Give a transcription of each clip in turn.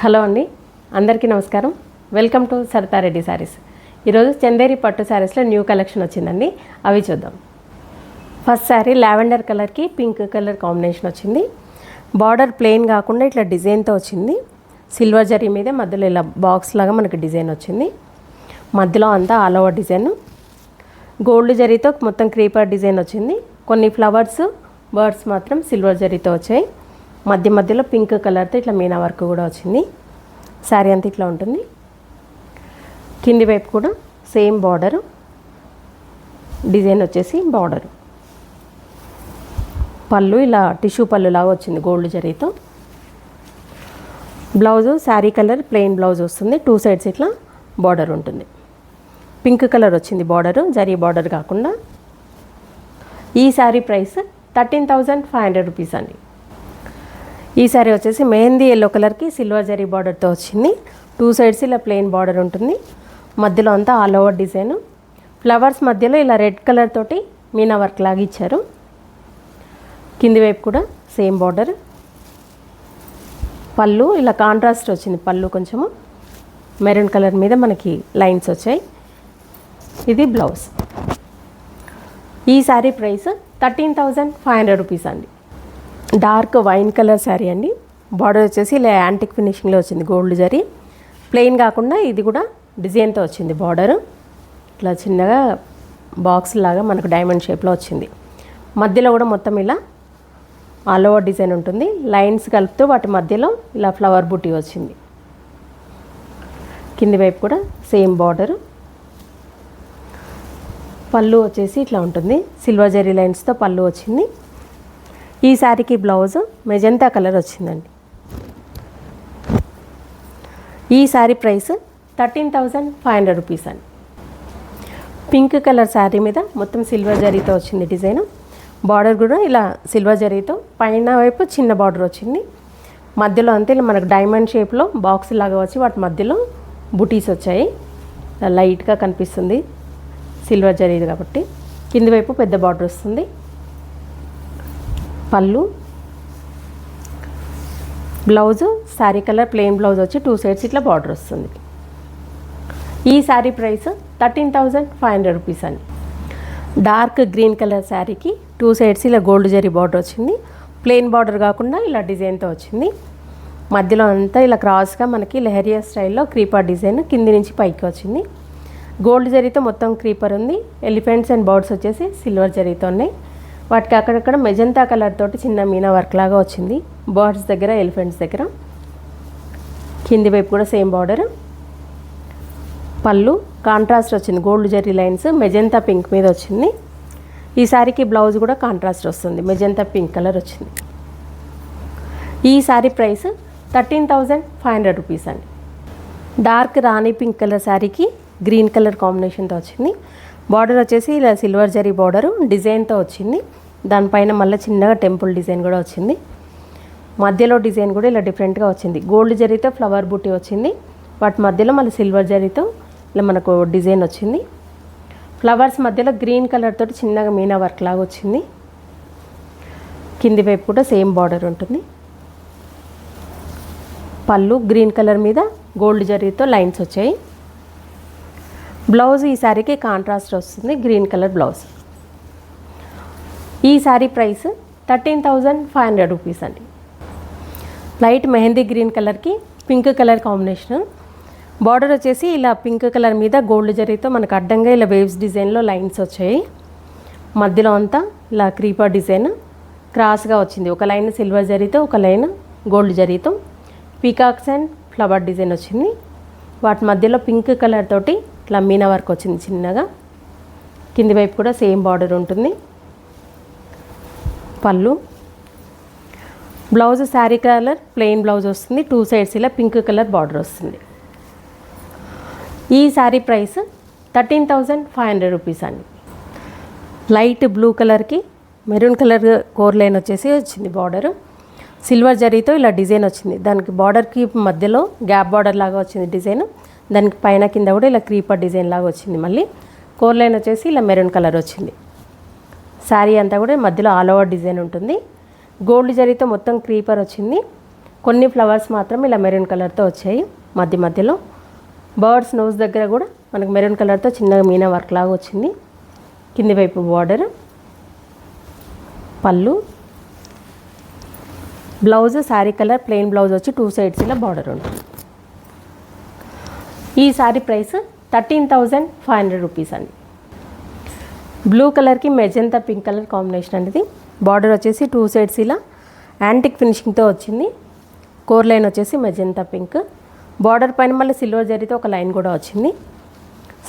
Hello అండి. అందరికీ నమస్కారం. వెల్కమ్ టు సరితారెడ్డి శారీస్ ఈరోజు చందేరి పట్టు శారీస్లో న్యూ కలెక్షన్ వచ్చిందండి. అవి చూద్దాం. ఫస్ట్ శారీ లావెండర్ కలర్కి పింక్ కలర్ కాంబినేషన్ వచ్చింది. బార్డర్ ప్లెయిన్ కాకుండా ఇట్లా డిజైన్తో వచ్చింది. సిల్వర్ జరీ మీద మధ్యలో ఇలా బాక్స్ లాగా మనకి డిజైన్ వచ్చింది. మధ్యలో అంతా ఆల్ ఓవర్ డిజైన్. గోల్డ్ జరీతో మొత్తం క్రీపర్ డిజైన్ వచ్చింది. కొన్ని ఫ్లవర్స్ బర్డ్స్ మాత్రం సిల్వర్ జరీతో వచ్చాయి. మధ్య మధ్యలో పింక్ కలర్తో ఇట్లా మీనా వర్క్ కూడా వచ్చింది. శారీ అంతా ఇట్లా ఉంటుంది. కింది వైపు కూడా సేమ్ బార్డరు. డిజైన్ వచ్చేసి బార్డరు. పళ్ళు ఇలా టిష్యూ పళ్ళు లాగా వచ్చింది గోల్డ్ జరీతో. Blouse sari colour plain blouse వస్తుంది. టూ సైడ్స్ ఇట్లా బార్డర్ ఉంటుంది. పింక్ కలర్ వచ్చింది బార్డరు జరీ బార్డర్ కాకుండా. ఈ sari price thirteen thousand five hundred rupees అండి. ఈ సారీ వచ్చేసి మెహందీ ఎల్లో కలర్కి సిల్వర్ జరీ బార్డర్తో వచ్చింది. టూ సైడ్స్ ఇలా ప్లెయిన్ బార్డర్ ఉంటుంది. మధ్యలో అంతా ఆల్ ఓవర్ డిజైన్ ఫ్లవర్స్ మధ్యలో ఇలా రెడ్ కలర్ తోటి మీనా వర్క్ లాగా ఇచ్చారు. కింది వైపు కూడా సేమ్ బార్డర్ పళ్ళు ఇలా కాంట్రాస్ట్ వచ్చింది పళ్ళు కొంచెము. మెరూన్ కలర్ మీద మనకి లైన్స్ వచ్చాయి. ఇది బ్లౌజ్ ఈ sari price thirteen thousand five hundred rupees అండి. డార్క్ వైన్ కలర్ శారీ అండి. బార్డర్ వచ్చేసి ఇలా యాంటిక్ ఫినిషింగ్లో వచ్చింది గోల్డ్ జరీ. ప్లెయిన్ కాకుండా ఇది కూడా డిజైన్తో వచ్చింది బార్డర్ ఇట్లా చిన్నగా బాక్స్ లాగా మనకు డైమండ్ షేప్లో వచ్చింది. మధ్యలో కూడా మొత్తం ఇలా ఆల్ ఓవర్ డిజైన్ ఉంటుంది. లైన్స్ కలుపుతూ వాటి మధ్యలో ఇలా ఫ్లవర్ బుట్టి వచ్చింది. కింది వైపు కూడా సేమ్ బార్డరు పళ్ళు వచ్చేసి ఇట్లా ఉంటుంది. సిల్వర్ జరీ లైన్స్తో పళ్ళు వచ్చింది. ఈ శారీకి బ్లౌజ్ మెజంతా కలర్ వచ్చిందండి. ఈ sari price thirteen thousand five hundred rupees అండి. పింక్ కలర్ శారీ మీద మొత్తం సిల్వర్ జరీతో వచ్చింది డిజైన్. బార్డర్ కూడా ఇలా సిల్వర్ జరీతో పైన వైపు చిన్న బార్డర్ వచ్చింది. మధ్యలో అంతే ఇలా మనకు డైమండ్ షేప్లో బాక్స్ లాగా వచ్చి వాటి మధ్యలో బుటీస్ వచ్చాయి. లైట్గా కనిపిస్తుంది సిల్వర్ జరీది కాబట్టి. కింది వైపు పెద్ద బార్డర్ వస్తుంది. పళ్ళు blouse sari colour plain blouse వచ్చి టూ సైడ్స్ ఇట్లా బార్డర్ వస్తుంది. ఈ sari price thirteen thousand five hundred rupees అని డార్క్ గ్రీన్ కలర్ శారీకి టూ సైడ్స్ ఇలా గోల్డ్ జరీ బార్డర్ వచ్చింది. ప్లెయిన్ బార్డర్ కాకుండా ఇలా డిజైన్తో వచ్చింది. మధ్యలో అంతా ఇలా క్రాస్గా మనకి లెహరియా స్టైల్లో క్రీపర్ డిజైన్ కింది నుంచి పైకి వచ్చింది. గోల్డ్ జరీతో మొత్తం క్రీపర్ ఉంది. ఎలిఫెంట్స్ అండ్ బర్డ్స్ వచ్చేసి సిల్వర్ జరీతో ఉన్నాయి వాటికి అక్కడక్కడ మెజంతా కలర్ తోటి చిన్న మీనా వర్క్ లాగా వచ్చింది. బర్డ్స్ దగ్గర ఎలిఫెంట్స్ దగ్గర. కింది వైపు కూడా సేమ్ బార్డర్. పళ్ళు కాంట్రాస్ట్ వచ్చింది. Gold zari lines magenta pink మీద వచ్చింది. ఈ శారీకి బ్లౌజ్ కూడా కాంట్రాస్ట్ వస్తుంది. మెజంతా పింక్ కలర్ వచ్చింది. ఈ sari price thirteen thousand five hundred rupees అండి. డార్క్ రాణి పింక్ కలర్ శారీకి గ్రీన్ కలర్ కాంబినేషన్తో వచ్చింది. బార్డర్ వచ్చేసి ఇలా సిల్వర్ జరీ బార్డర్ డిజైన్తో వచ్చింది. దానిపైన మళ్ళీ చిన్నగా టెంపుల్ డిజైన్ కూడా వచ్చింది. మధ్యలో డిజైన్ కూడా ఇలా డిఫరెంట్గా వచ్చింది. గోల్డ్ జరీతో ఫ్లవర్ బూటీ వచ్చింది. వాటి మధ్యలో మళ్ళీ సిల్వర్ జరీతో ఇలా మనకు డిజైన్ వచ్చింది. ఫ్లవర్స్ మధ్యలో గ్రీన్ కలర్ తోటి చిన్నగా మీనా వర్క్ లాగా వచ్చింది. కింది వైపు కూడా సేమ్ బార్డర్ ఉంటుంది. పళ్ళు గ్రీన్ కలర్ మీద గోల్డ్ జరీతో లైన్స్ వచ్చాయి. బ్లౌజ్ ఈ శారీకి కాంట్రాస్ట్ వస్తుంది గ్రీన్ కలర్ బ్లౌజ్. ఈ sari price thirteen thousand five hundred rupees అండి. లైట్ మెహందీ గ్రీన్ కలర్కి పింక్ కలర్ కాంబినేషన్. బార్డర్ వచ్చేసి ఇలా పింక్ కలర్ మీద గోల్డ్ జరీతో మనకు అడ్డంగా ఇలా వేవ్స్ డిజైన్లో లైన్స్ వచ్చాయి. మధ్యలో అంతా ఇలా క్రీపర్ డిజైన్ క్రాస్గా వచ్చింది. ఒక లైన్ సిల్వర్ జరీతో ఒక లైన్ గోల్డ్ జరీతో. పీకాక్స్ అండ్ ఫ్లవర్ డిజైన్ వచ్చింది. వాటి మధ్యలో పింక్ కలర్ తోటి ఇట్లా మీనా వర్క్ వచ్చింది చిన్నగా. కింది వైపు కూడా సేమ్ బార్డర్ ఉంటుంది. పళ్ళు. Blouse sari colour plain blouse వస్తుంది. టూ సైడ్స్ ఇలా పింక్ కలర్ బార్డర్ వస్తుంది. ఈ sari price thirteen thousand five hundred rupees అండి. లైట్ బ్లూ కలర్కి మెరూన్ కలర్ కోర్ లైన్ వచ్చేసి వచ్చింది బార్డర్. సిల్వర్ జరీతో ఇలా డిజైన్ వచ్చింది. దానికి బార్డర్కి మధ్యలో గ్యాప్ బార్డర్ లాగా వచ్చింది డిజైన్. దానికి పైన కింద కూడా ఇలా క్రీపర్ డిజైన్ లాగా వచ్చింది మళ్ళీ. కోర్ లైన్ వచ్చేసి ఇలా మెరూన్ కలర్ వచ్చింది. శారీ అంతా కూడా మధ్యలో ఆల్ ఓవర్ డిజైన్ ఉంటుంది. గోల్డ్ జరీతో మొత్తం క్రీపర్ వచ్చింది. కొన్ని ఫ్లవర్స్ మాత్రం ఇలా మెరూన్ కలర్తో వచ్చాయి మధ్య మధ్యలో. బర్డ్స్ నోస్ దగ్గర కూడా మనకు మెరూన్ కలర్తో చిన్నగా మీనా వర్క్ లాగా వచ్చింది. కింది వైపు బార్డర్ పళ్ళు. Blouse sari colour plain blouse వచ్చి టూ సైడ్స్ ఇలా బార్డర్ ఉంటుంది. ఈ sari price thirteen thousand five hundred rupees అండి. బ్లూ కలర్కి మెజంతా పింక్ కలర్ కాంబినేషన్ అనేది. బార్డర్ వచ్చేసి టూ సైడ్స్ ఇలా. యాంటిక్ ఫినిషింగ్తో వచ్చింది. కోర్ లైన్ వచ్చేసి మెజంతా పింక్ బార్డర్ పైన మళ్ళీ సిల్వర్ జరీతో ఒక లైన్ కూడా వచ్చింది.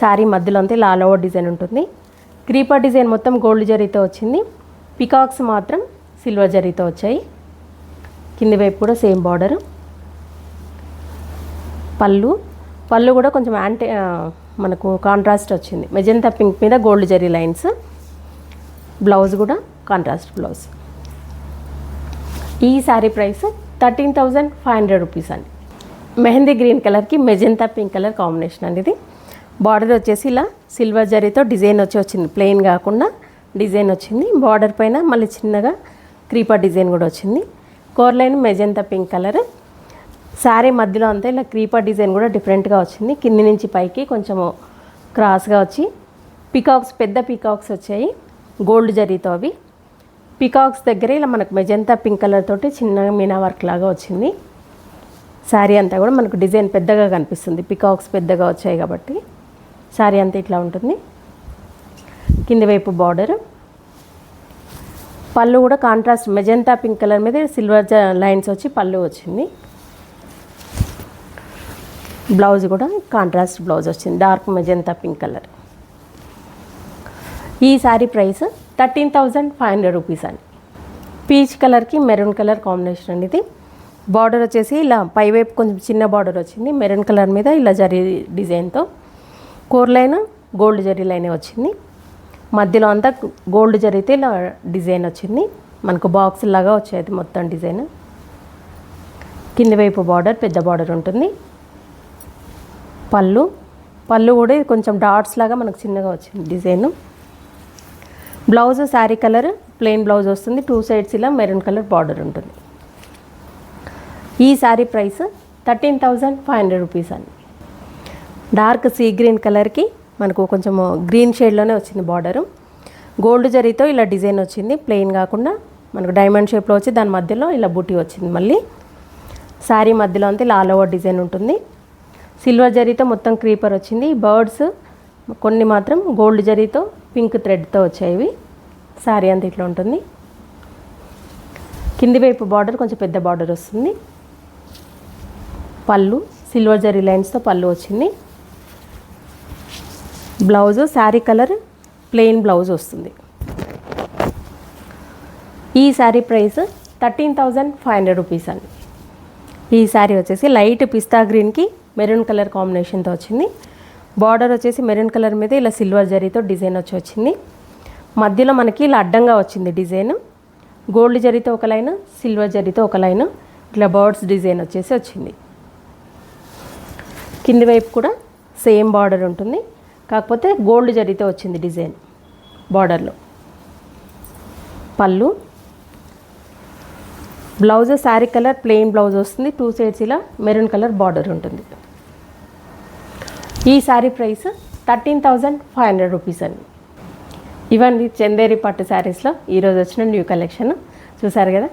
శారీ మధ్యలో అంతే లాలోవర్ డిజైన్ ఉంటుంది. క్రీపర్ డిజైన్ మొత్తం గోల్డ్ జరీతో వచ్చింది. పికాక్స్ మాత్రం సిల్వర్ జరీతో వచ్చాయి. కింది వైపు కూడా సేమ్ బార్డర్ పళ్ళు. పళ్ళు కూడా కొంచెం యాంటీ మనకు కాంట్రాస్ట్ వచ్చింది. మెజంతా పింక్ మీద గోల్డ్ జరీ లైన్స్ బ్లౌజ్ కూడా కాంట్రాస్ట్ బ్లౌజ్. ఈ sari price thirteen thousand five hundred rupees అండి. మెహందీ గ్రీన్ కలర్కి మెజంతా పింక్ కలర్ కాంబినేషన్ అండి ఇది. బార్డర్ వచ్చేసి ఇలా సిల్వర్ జరీతో డిజైన్ వచ్చి వచ్చింది. ప్లెయిన్ కాకుండా డిజైన్ వచ్చింది. బార్డర్ పైన మళ్ళీ చిన్నగా క్రీపర్ డిజైన్ కూడా వచ్చింది. Core line magenta pink colour. Sari మధ్యలో అంతా ఇలా క్రీపర్ డిజైన్ కూడా డిఫరెంట్గా వచ్చింది. కింది నుంచి పైకి కొంచెము క్రాస్గా వచ్చి పికాక్స్ పెద్ద పికాక్స్ వచ్చాయి. గోల్డ్ జరీతో అవి. పికాక్స్ దగ్గర ఇలా మనకు మెజంతా పింక్ కలర్ తోటి చిన్న మీనా వర్క్ లాగా వచ్చింది. శారీ అంతా కూడా మనకు డిజైన్ పెద్దగా కనిపిస్తుంది. పికాక్స్ పెద్దగా వచ్చాయి కాబట్టి శారీ అంతా ఇట్లా ఉంటుంది. కింది వైపు బార్డర్. పళ్ళు కూడా కాంట్రాస్ట్ మెజంతా పింక్ కలర్ మీద సిల్వర్ లైన్స్ వచ్చి పళ్ళు వచ్చింది. బ్లౌజ్ కూడా కాంట్రాస్ట్ బ్లౌజ్ వచ్చింది. డార్క్ మెజంతా పింక్ కలర్ ఈ sari price thirteen thousand five hundred rupees అండి. పీచ్ కలర్కి మెరూన్ కలర్ కాంబినేషన్ అండి ఇది. బార్డర్ వచ్చేసి ఇలా పైవైపు కొంచెం చిన్న బార్డర్ వచ్చింది. మెరూన్ కలర్ మీద ఇలా జరీ డిజైన్తో core line gold zari line వచ్చింది. మధ్యలో అంతా గోల్డ్ జరిగితే ఇలా డిజైన్ వచ్చింది. మనకు బాక్స్ లాగా వచ్చేది మొత్తం డిజైన్ కింది వైపు బార్డర్ పెద్ద బార్డర్ ఉంటుంది. పళ్ళు. పళ్ళు కూడా కొంచెం డాట్స్ లాగా మనకు చిన్నగా వచ్చింది design. Blouse sari colour plain blouse వస్తుంది. టూ సైడ్స్ ఇలా మెరూన్ కలర్ బార్డర్ ఉంటుంది. ఈ sari price thirteen thousand five hundred rupees అండి. డార్క్ సీ గ్రీన్ కలర్కి మనకు కొంచెం గ్రీన్ షేడ్లోనే వచ్చింది బార్డరు. గోల్డ్ జరీతో ఇలా డిజైన్ వచ్చింది. ప్లెయిన్ కాకుండా మనకు డైమండ్ షేప్లో వచ్చి దాని మధ్యలో ఇలా బుట్టి వచ్చింది మళ్ళీ. శారీ మధ్యలో అంతా ఇలా ఆల్ ఓవర్ డిజైన్ ఉంటుంది. సిల్వర్ జరీతో మొత్తం క్రీపర్ వచ్చింది. బర్డ్స్ కొన్ని మాత్రం గోల్డ్ జరీతో పింక్ థ్రెడ్తో వచ్చాయి శారీ అంత ఇట్లా ఉంటుంది. కింది వైపు బార్డర్ కొంచెం పెద్ద బార్డర్ వస్తుంది. పళ్ళు సిల్వర్ జరీ లైన్స్తో పళ్ళు వచ్చింది. Blouse sari colour plain blouse వస్తుంది. ఈ sari price thirteen thousand five hundred rupees అండి. ఈ శారీ వచ్చేసి లైట్ పిస్తా గ్రీన్కి మెరూన్ కలర్ కాంబినేషన్తో వచ్చింది. బార్డర్ వచ్చేసి మెరూన్ కలర్ మీద ఇలా సిల్వర్ జరీతో డిజైన్ వచ్చి వచ్చింది. మధ్యలో మనకి ఇలా అడ్డంగా వచ్చింది డిజైన్. గోల్డ్ జరీతో ఒక లైన్ సిల్వర్ జరీతో ఒక లైన్ ఇట్లా బర్డ్స్ డిజైన్ వచ్చేసి వచ్చింది. కింది వైపు కూడా సేమ్ బార్డర్ ఉంటుంది. కాకపోతే గోల్డ్ జరీతో వచ్చింది డిజైన్ బార్డర్లో. పళ్ళు. Blouse sari colour plain blouse వస్తుంది. టూ సైడ్స్ ఇలా మెరూన్ కలర్ బార్డర్ ఉంటుంది. ఈ sari price thirteen thousand five hundred rupees అండి. ఇవన్నీ చందేరి పట్టు శారీస్లో. ఈరోజు వచ్చిన న్యూ కలెక్షన్. చూసారు కదా?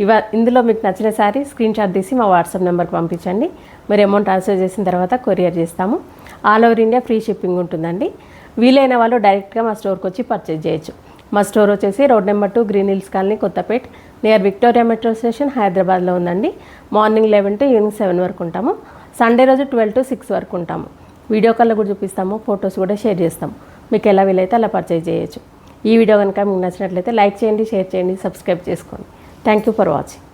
ఇవ ఇందులో మీకు నచ్చిన శారీ స్క్రీన్ షాట్ తీసి మా వాట్సాప్ నెంబర్కి పంపించండి. మీరు అమౌంట్ ట్రాన్స్ఫర్ చేసిన తర్వాత కొరియర్ చేస్తాము. All over India free shipping ఉంటుందండి. వీలైన వాళ్ళు డైరెక్ట్గా మా స్టోర్కి వచ్చి పర్చేజ్ చేయొచ్చు. మా స్టోర్ వచ్చేసి road number two Green Hills Colony Kothapet. Near Victoria metro station హైదరాబాద్లో ఉందండి. Morning eleven to evening seven వరకు ఉంటాము. సండే రోజు ట్వెల్వ్ టు సిక్స్ వరకు ఉంటాము. వీడియో కాల్లో కూడా చూపిస్తాము ఫొటోస్ కూడా షేర్ చేస్తాము. మీకు ఎలా వీలైతే అలా పర్చేజ్ చేయొచ్చు. ఈ వీడియో కనుక మీకు నచ్చినట్లయితే లైక్ చేయండి షేర్ చేయండి సబ్స్క్రైబ్ చేసుకోండి. Thank you for watching